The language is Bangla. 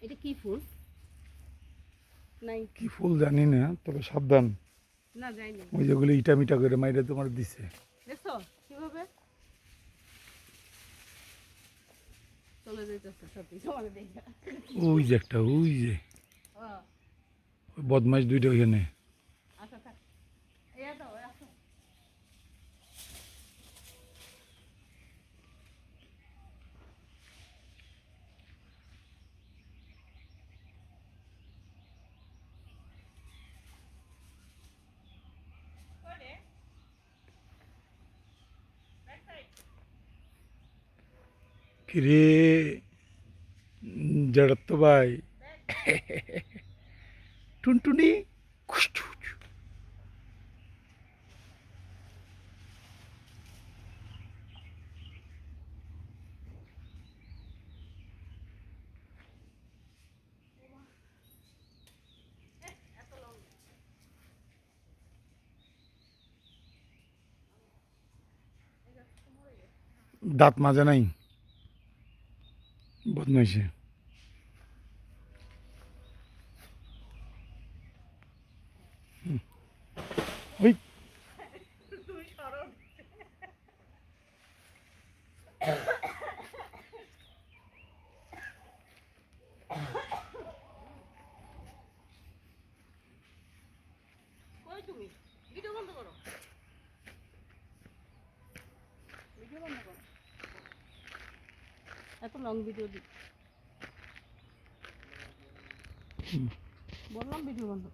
এটা কি ফুল? নাই কি ফুল জানি না তবে সাবধান। না জানি ওই যেগুলো ইটা মিটা করে মাইরে তোমার দিছে। দেখছ? কীভাবে? চলে যাইতেছে দেখা। ওই যে একটা ওই যে। হ্যাঁ। বদমাইশ দুইটা ওইখানে। फिर जड़तबाई टुनटुनी खुश दात मज़ा नहीं। হুম। ওই। তুমি? ভিডিও বন্ধ করো ভিডিও বন্ধ করো এত লং ভিডিও দিই। বললাম ভিডিও বন্ধ